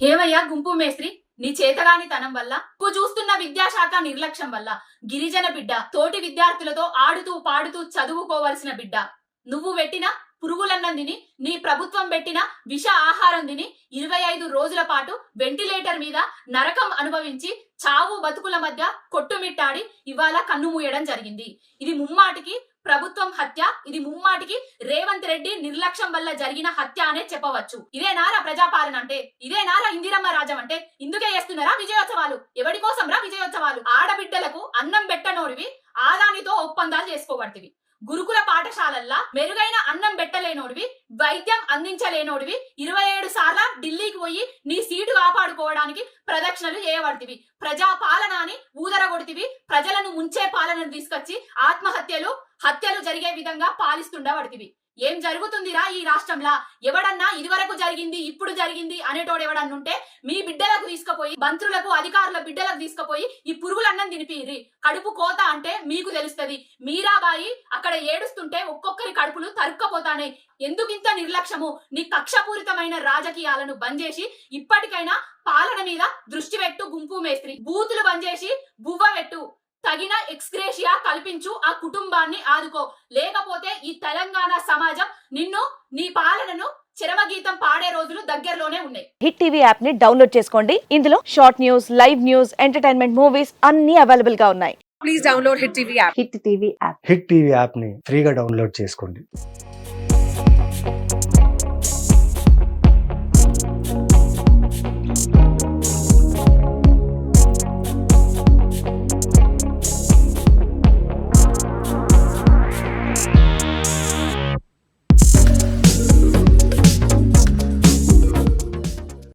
ఏమయ్యా గుంపు మేస్త్రి? నీ చేతగాని తనం వల్ల నువ్వు చూస్తున్న విద్యాశాఖ నిర్లక్ష్యం వల్ల గిరిజన బిడ్డ తోటి విద్యార్థులతో ఆడుతూ పాడుతూ చదువుకోవలసిన బిడ్డ. నువ్వు పెట్టిన పురుగులన్నం తిని నీ ప్రభుత్వం పెట్టిన విష ఆహారం తిని ఇరవై ఐదు రోజుల పాటు వెంటిలేటర్ మీద నరకం అనుభవించి చావు బతుకుల మధ్య కొట్టుమిట్టాడి ఇవాళ కన్ను మూయడం జరిగింది. ఇది ముమ్మాటికి ప్రభుత్వం హత్య ఇది ముమ్మాటికి రేవంత్ రెడ్డి నిర్లక్ష్యం వల్ల జరిగిన హత్య అనే చెప్పవచ్చు. ఇదే నారా ప్రజాపాలన అంటే ఇదే నారా ఇందిరమ్మ రాజం అంటే ఇందుకే చేస్తున్నారా విజయోత్సవాలు? ఎవడి కోసం రా విజయోత్సవాలు? ఆడబిడ్డలకు అన్నం పెట్టనోడివి ఆదానితో ఒప్పందాలు చేసుకోబడుతుంది గురుకుల పాఠశాలల్లా మెరుగైన అన్నం పెట్టలేనోడివి వైద్యం అందించలేనోడివి ఇరవై ఏడు సార్ల ఢిల్లీకి పోయి నీ సీటు కాపాడుకోవడానికి ప్రదక్షిణలు చేయబడుతుంది ప్రజా పాలన అని ఊదరగొడితివి ప్రజలను ముంచే పాలనను తీసుకొచ్చి ఆత్మహత్యలు హత్యలు జరిగే విధంగా పాలిస్తుండబడితివి ఏం జరుగుతుందిరా ఈ రాష్ట్రంలో? ఎవడన్నా ఇదివరకు జరిగింది ఇప్పుడు జరిగింది అనేటోడు ఎవడన్నుంటే మీ బిడ్డలకు తీసుకుపోయి మంత్రులకు అధికారుల బిడ్డలకు తీసుకుపోయి ఈ పురుగులన్నం తినిపిరి కడుపు కోత అంటే మీకు తెలుస్తది. మీరాబాయి అక్కడ ఏడుస్తుంటే ఒక్కొక్కరి కడుపులు తరుక్కపోతానే. ఎందుకింత నిర్లక్ష్యము? నీ కక్షపూరితమైన రాజకీయాలను బంద్ చేసి ఇప్పటికైనా పాలన మీద దృష్టి పెట్టు గుంపు మేస్త్రి. బూతులు బంద్ చేసి బువ్వ పెట్టు. తగిన ఎక్స్గ్రేషియా కల్పించు ఆ కుటుంబాన్ని ఆదుకో. లేకపోతే ఈ తెలంగాణ సమాజం నిన్ను నీ పాలనను చరమగీతం పాడే రోజులు దగ్గరలోనే ఉన్నాయి. హిట్ టీవీ యాప్ని డౌన్లోడ్ చేసుకోండి. ఇందులో short news live news entertainment movies అన్ని అవైలబుల్గా ఉన్నాయి. Please download Hit TV app. Hit TV app Hit TV యాప్ని ఫ్రీగా డౌన్లోడ్ చేసుకోండి.